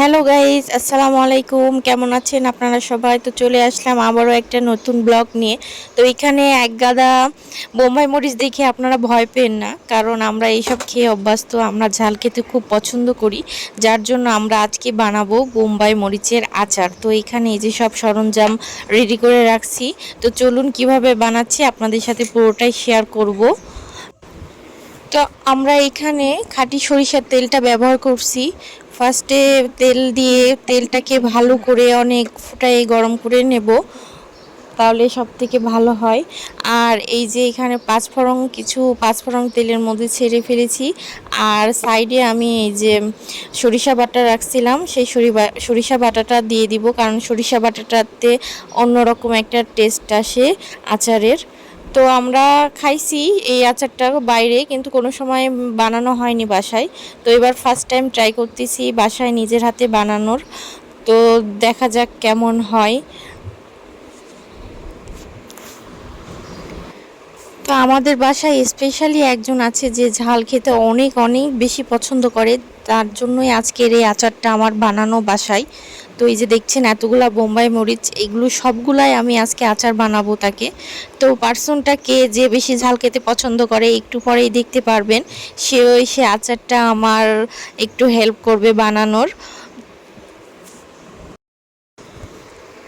Hello guys আসসালামু আলাইকুম কেমন আছেন আপনারা সবাই? তো চলে আসলাম আবারও একটা নতুন ব্লগ নিয়ে। তো এখানে এক গাদা বোম্বাই মরিচ দেখে আপনারা ভয় পেন না, কারণ আমরা এইসব খেয়ে অভ্যস্ত। আমরা ঝাল খেতে খুব পছন্দ করি। যার জন্য আমরা আজকে বানাবো বোম্বাই মরিচের আচার। তো এখানে এই যে সব সরঞ্জাম রেডি করে রাখছি। তো চলুন কীভাবে বানাচ্ছি আপনাদের সাথে পুরোটাই শেয়ার করব। তো আমরা এখানে খাঁটি সরিষার তেলটা ব্যবহার করছি। ফার্স্টে তেল দিয়ে তেলটাকে ভালো করে অনেক ফুটাই গরম করে নেব, তাহলে সব থেকে ভালো হয়। আর এই যে এখানে পাঁচফোড়ন কিছু পাঁচফোড়ন তেলের মধ্যে ছেড়ে ফেলেছি। আর সাইডে আমি এই যে সরিষা বাটা রাখছিলাম, সেই সরি- সরিষা বাটাটা দিয়ে দিব, কারণ সরিষা বাটাটাতে অন্যরকম একটা টেস্ট আসে আচারের। তো আমরা খাইছি এই আচারটা বাইরে, কিন্তু কোনো সময় বানানো হয়নি বাসায়। তো এবার ফার্স্ট টাইম ট্রাই করতেছি বাসায় নিজের হাতে বানানোর। তো দেখা যাক কেমন হয়। তো আমাদের বাসায় স্পেশালি একজন আছে যে ঝাল খেতে অনেক অনেক বেশি পছন্দ করে। তার জন্যই আজকের এই আচারটা আমার বানানো বাসায়। তো এই যে দেখছেন এতগুলা বোম্বাই মরিচ, এগুলো সবগুলাই আমি আজকে আচার বানাবো তাকে। তো পার্সনটা কে যে বেশি ঝাল খেতে পছন্দ করে একটু পরেই দেখতে পারবেন। সে ওই সে আচারটা আমার একটু হেল্প করবে বানানোর।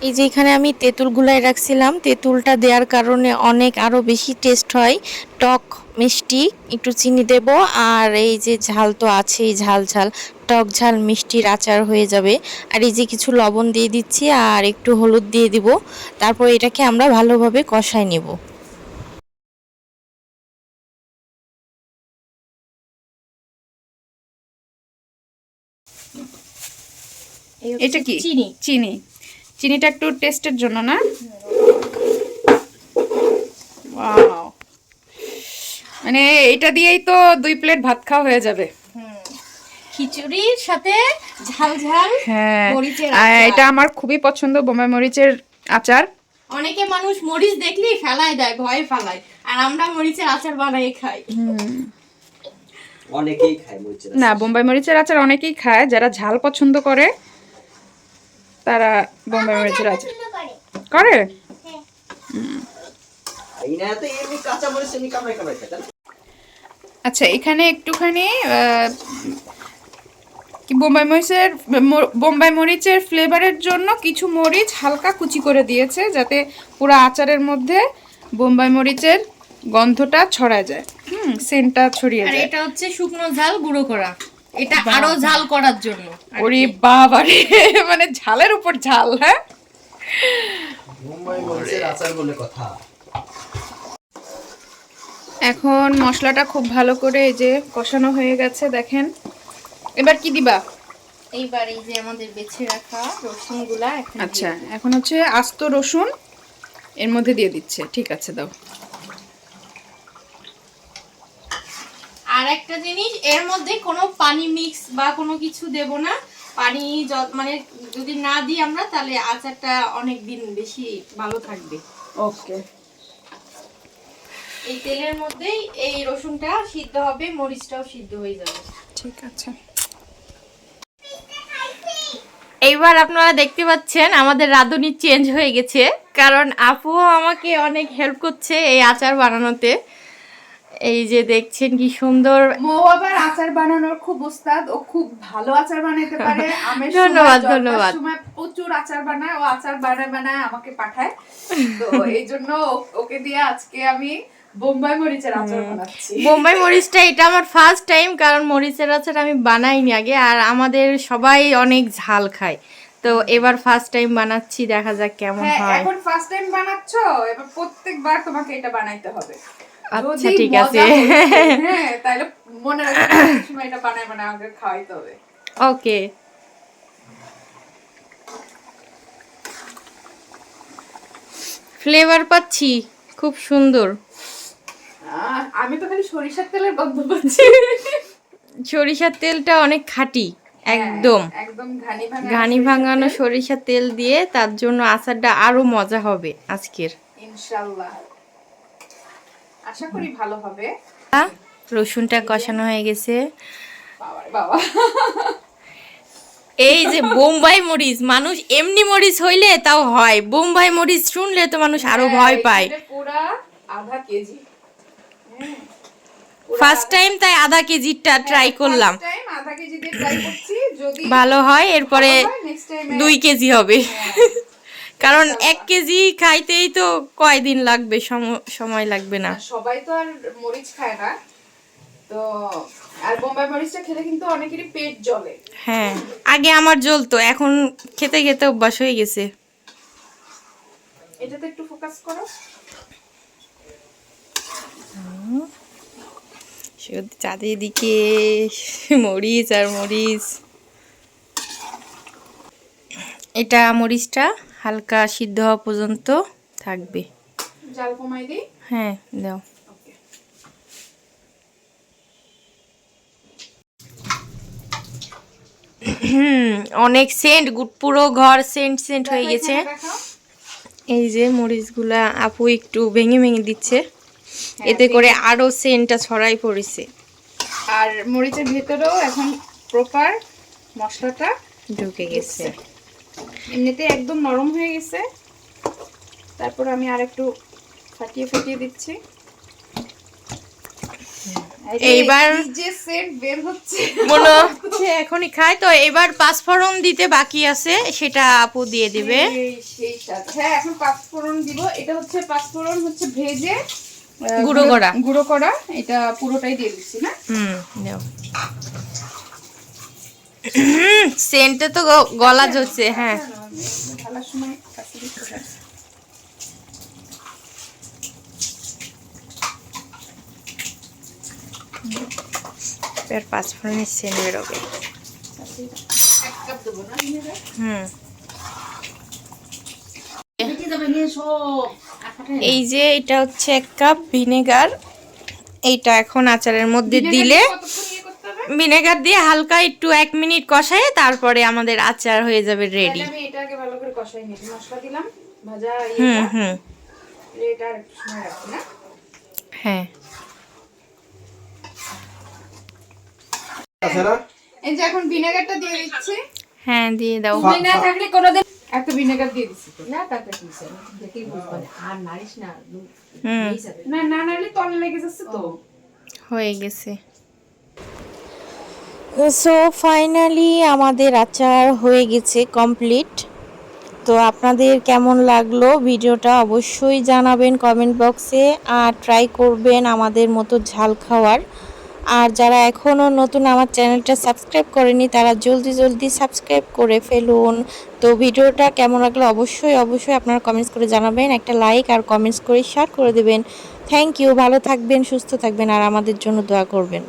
এই যে এখানে আমি তেঁতুল গুলাই রাখছিলাম তেঁতুলটা দেওয়ার কারণে অনেক আরও বেশি টেস্ট হয়। টক মিষ্টি একটু চিনি দেব আর এই যে ঝাল তো আছেই ঝাল ঝাল টক ঝাল মিষ্টির আচার হয়ে যাবে। আর এই যে কিছু লবণ দিয়ে দিচ্ছি আর একটু হলুদ দিয়ে দিব তারপর এটাকে আমরা ভালোভাবে কষায় নেব। এটা কি? চিনি। চিনি। চিনিটা একটু টেস্টের জন্য না. মানে এটা দিয়েই তো দুই প্লেট ভাত খাওয়া হয়ে যাবে। খিচুড়ির সাথে ঝাল ঝাল হ্যাঁ মরিচের আর আচার। এটা আমার খুবই পছন্দ বোম্বাই মরিচের আচার। অনেকে মানুষ মরিচ দেখলেই ফেলায় দেয় ভয় ফেলায়। আর আমরা মরিচের আচার বানাই খাই। অনেকেই খায় মরিচের না বোম্বাই মরিচের আচার অনেকেই খায় যারা ঝাল পছন্দ করে। তারা বোম্বাই মরিচের আচার করে? এই না তো এমনি কাঁচা মরিচ এমনি কামড়াই কামড়াই খায় তাই না? আচ্ছা এখানে একটুখানি বোম্বাই মরিচের বোম্বাই মরিচের ফ্লেভারের জন্য কিছু মরিচ হালকা কুচি করে দিয়েছে যাতে পুরো আচারের মধ্যে বোম্বাই মরিচের গন্ধটা ছড়ায় যায়। হুম সেন্টটা ছড়িয়ে যায়। এটা হচ্ছে শুকনো ঝাল গুঁড়ো করা। এটা আরও ঝাল করার জন্য। ওরে বাবারে মানে ঝালের উপর ঝাল হ্যাঁ? মুম্বাই মরিচের আচার বলে কথা। এখন মশলাটা খুব ভালো করে এই যে কষানো হয়ে গেছে দেখেন। এবার কি দিবা? এইবার এই যে আমাদের বেছে রাখা রসুনগুলা আচ্ছা এখন হচ্ছে আস্ত রসুন এর মধ্যে দিয়ে দিচ্ছে ঠিক আছে দাও। আর একটা জিনিস এর মধ্যে কোনো পানি মিক্স বা কোনো কিছু দেব না। পানি মানে যদি না দিই আমরা তাহলে আচারটা অনেক দিন বেশি ভালো থাকবে। ওকে। এই তেলের মধ্যেই এই রসুনটা সিদ্ধ হবে মরিচটাও সিদ্ধ হয়ে যাবে। ঠিক আছে। এইবার আপনারা দেখতে পাচ্ছেন আমাদের রাঁধুনি চেঞ্জ হয়ে গেছে। কারণ আপু আমাকে অনেক হেল্প করছে এই আচার বানানোতে। এই যে দেখছেন কি সুন্দর। মৌ আবার আচার বানানোর খুব উস্তাদ ও খুব ভালো আচার বানাইতে পারে। সময়, ধন্যবাদ, ধন্যবাদ। সময় প্রচুর আচার বানায় ও আচার বানায় বানায় আমাকে পাঠায়। তো এই জন্য ওকে দিয়ে আজকে আমি বোম্বাই মরিচের আচার বানাচ্ছি। বোম্বাই মরিচটা এটা আমার ফার্স্ট টাইম কারণ মরিচের আচার আমি বানাইনি আগে আর আমাদের সবাই অনেক ঝাল খায়। তো এবার ফার্স্ট টাইম বানাচ্ছি দেখা যাক কেমন হ্যাঁ হয়। এখন ফার্স্ট টাইম বানাচ্ছো এবার প্রত্যেকবার তোমাকে এটা বানাইতে হবে। আচ্ছা, ঠিক আছে। হ্যাঁ তাহলে মনে রাখবে এটা বানায় বানায় আমাকে খাওয়াইতে হবে ওকে। ফ্লেভার পাচ্ছি খুব সুন্দর। আমি তো খালি সরিষার তেলের গন্ধ পাচ্ছি। সরিষার তেলটা অনেক খাঁটি হ্যাঁ, একদম। একদম ঘানি ভাঙানো। সরিষার তেল দিয়ে তার জন্য আচারটা আরও মজা হবে আজকের। ইনশাল্লাহ। আশা করি ভালো হবে। রসুনটা কষানো হয়ে গেছে। বাবা। এই যে বোম্বাই মরিচ মানুষ এমনি মরিচ হইলে তাও হয়। বোম্বাই মরিচ শুনলে তো মানুষ আরও ভয় পায়। পুরা আধা কেজি। হ্যাঁ, ফার্স্ট টাইম তাই আধা কেজিটা ট্রাই করলাম। করছি। যদি ভালো হয় এরপরে দুই কেজি হবে। কারণ এক কেজি খাইতেই তো কয়দিন লাগবে সম- সময় লাগবে না। সবাই তো আর মরিচ খায় না। তো আর বোম্বাই মরিচটা খেলে কিন্তু অনেকেরই পেট জ্বলে। হ্যাঁ আগে আমার জ্বলতো এখন খেতে খেতে অভ্যাস হয়ে গেছে। এটাতে একটু ফোকাস করো। চারিদিকে মরিচ আর মরিচ। এটা মরিচটা হালকা সিদ্ধ হওয়া পর্যন্ত থাকবে। জাল কমাই দিই? হ্যাঁ দাও। হুম অনেক সেন্ট পুরো ঘর সেন্ট সেন্ট হয়ে গেছে। এই যে মরিচগুলা আপু একটু ভেঙে ভেঙে দিচ্ছে। হ্যাঁ, এতে করে আরও সেন্টটা ছড়াই পড়েছে। আর মরিচের ভেতরেও এখন প্রপার মশলাটা ঢুকে গেছে। এমনিতে একদম নরম হয়ে গেছে। তারপর আমি আর একটু ফাটিয়ে ফাটিয়ে দিচ্ছি। এইবার- যে সেন্ট বের হচ্ছে। মনে হচ্ছে এখনই খায় তো এবার পাঁচফোড়ন দিতে বাকি আছে সেটা আপু দিয়ে দিবে। হ্যাঁ এখন পাঁচফোড়ন দিব। এটা হচ্ছে পাঁচফোড়ন হচ্ছে ভেজে গুঁড়ো করা। গুঁড়ো করা। এটা পুরোটাই দিয়ে দিচ্ছি না? হুম সেন্টে তো গলা ঝরছে হ্যাঁ। এবার পাঁচফোড়নের সেন্ট বেরোবে? হুম এই যে এটা হচ্ছে এক কাপ ভিনেগার এইটা এখন আচারের মধ্যে দিলে ভিনেগার দিয়ে হালকা একটু এক মিনিট কষায় তারপরে আমাদের আচার হয়ে যাবে রেডি আমি এটা আগে ভালো করে কষাই নিই। মশলা দিলাম ভাজা হুম হুম। এটা সময় না। হ্যাঁ। এই যে এখন ভিনেগারটা দিয়ে দিচ্ছি। হ্যাঁ দিয়ে দাও। না থাকলে কোনোদিন এত ভিনেগার দিয়ে দিচ্ছি তো। হুম। না না নাহলে তলে লেগে যাচ্ছে তো। হয়ে গেছে। সো ফাইনালি আমাদের আচার হয়ে গেছে কমপ্লিট তো আপনাদের কেমন লাগল ভিডিওটা অবশ্যই জানাবেন কমেন্ট বক্সে আর ট্রাই করবেন আমাদের মতো ঝাল খাওয়ার। আর যারা এখনও নতুন আমার চ্যানেলটা সাবস্ক্রাইব করেনি, তারা জলদি জলদি সাবস্ক্রাইব করে ফেলুন। তো ভিডিওটা কেমন লাগল অবশ্যই অবশ্যই আপনারা কমেন্টস করে জানাবেন, একটা লাইক আর কমেন্টস করে শেয়ার করে দেবেন। থ্যাংক ইউ ভালো থাকবেন, সুস্থ থাকবেন, আর আমাদের জন্য দোয়া করবেন।